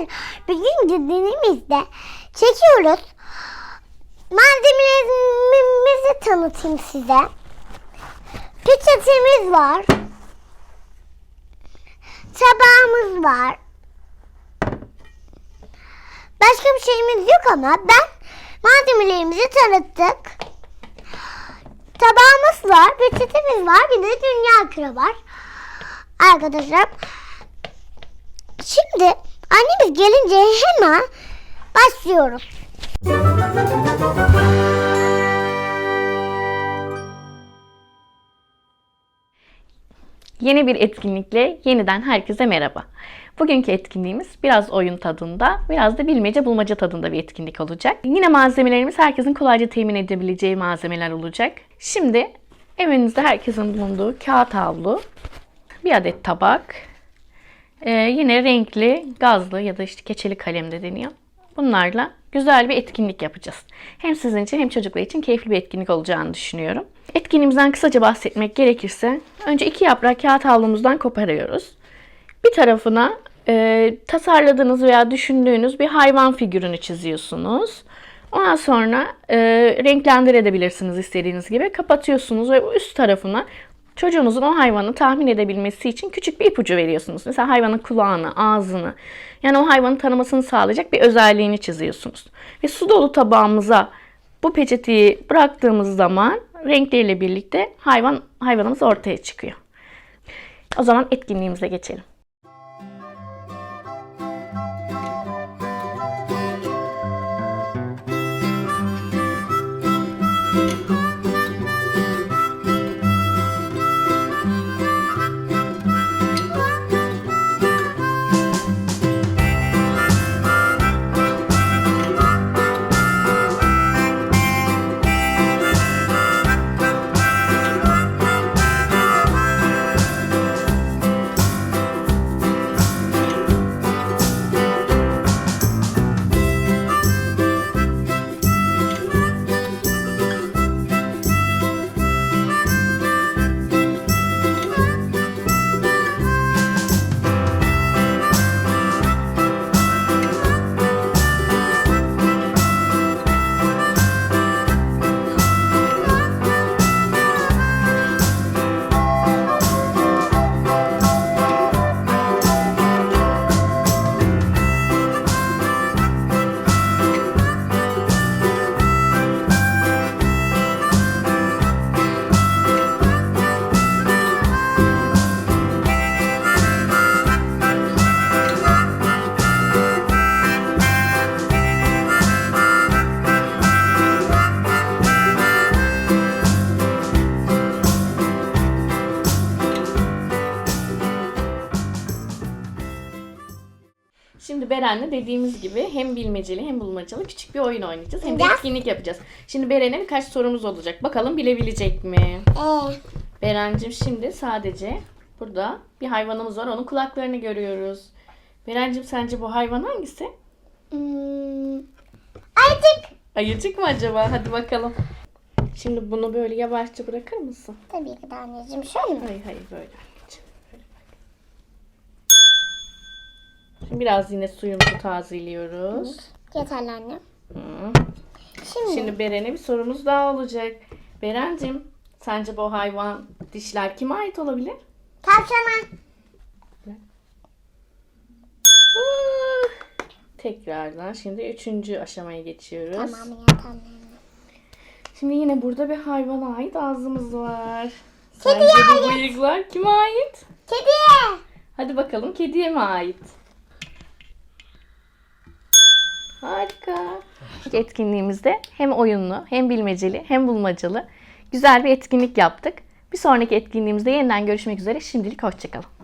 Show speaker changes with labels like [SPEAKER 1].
[SPEAKER 1] Arkadaşlar bugün dediğimizde çekiyoruz. Malzemelerimizi tanıtayım size. Peçetemiz var. Tabağımız var. Başka bir şeyimiz yok ama ben malzemelerimizi tanıttık. Tabağımız var, peçetemiz var, bir de dünya küre var. Arkadaşlar Şimdi annemiz gelince hemen başlıyoruz.
[SPEAKER 2] Yeni bir etkinlikle yeniden herkese merhaba. Bugünkü etkinliğimiz biraz oyun tadında, biraz da bilmece bulmaca tadında bir etkinlik olacak. Yine malzemelerimiz herkesin kolayca temin edebileceği malzemeler olacak. Şimdi evinizde herkesin bulunduğu kağıt havlu, bir adet tabak, ee, yine renkli, gazlı ya da işte keçeli kalem de deniyor. Bunlarla güzel bir etkinlik yapacağız. Hem sizin için hem çocuklar için keyifli bir etkinlik olacağını düşünüyorum. Etkinliğimizden kısaca bahsetmek gerekirse önce iki yaprak kağıt havlumuzdan koparıyoruz. Bir tarafına e, tasarladığınız veya düşündüğünüz bir hayvan figürünü çiziyorsunuz. Ondan sonra e, renklendirebilirsiniz istediğiniz gibi. Kapatıyorsunuz ve üst tarafına çocuğunuzun o hayvanı tahmin edebilmesi için küçük bir ipucu veriyorsunuz. Mesela hayvanın kulağını, ağzını yani o hayvanı tanımasını sağlayacak bir özelliğini çiziyorsunuz. Ve su dolu tabağımıza bu peçeteyi bıraktığımız zaman renkleriyle birlikte hayvan hayvanımız ortaya çıkıyor. O zaman etkinliğimize geçelim. Şimdi Beren'le dediğimiz gibi hem bilmeceli hem bulmacalı küçük bir oyun oynayacağız. Hem de etkinlik yapacağız. Şimdi Beren'e birkaç sorumuz olacak. Bakalım bilebilecek mi?
[SPEAKER 1] Ee,
[SPEAKER 2] Berencim şimdi sadece burada bir hayvanımız var. Onun kulaklarını görüyoruz. Berencim sence bu hayvan hangisi?
[SPEAKER 1] hmm, ayıcık.
[SPEAKER 2] Ayıcık mı acaba? Hadi bakalım. Şimdi bunu böyle yavaşça bırakır mısın?
[SPEAKER 1] Tabii ki de anneciğim şöyle mi?
[SPEAKER 2] Hayır hayır. Böyle Şimdi biraz yine suyumuzu tazeliyoruz.
[SPEAKER 1] Yeterli anne.
[SPEAKER 2] Hı.
[SPEAKER 1] Şimdi,
[SPEAKER 2] Şimdi Beren'e bir sorumuz daha olacak. Berencim sence bu hayvan dişler kime ait olabilir?
[SPEAKER 1] tavşana.
[SPEAKER 2] Ah! Tekrardan şimdi üçüncü aşamaya geçiyoruz.
[SPEAKER 1] Tamam yeterli.
[SPEAKER 2] Şimdi yine burada bir hayvana ait ağzımız var. Sence bu bıyıklar kime ait?
[SPEAKER 1] Kedi.
[SPEAKER 2] Hadi bakalım kediye mi ait? Harika. Etkinliğimizde hem oyunlu, hem bilmeceli, hem bulmacalı güzel bir etkinlik yaptık. Bir sonraki etkinliğimizde yeniden görüşmek üzere. Şimdilik hoşçakalın.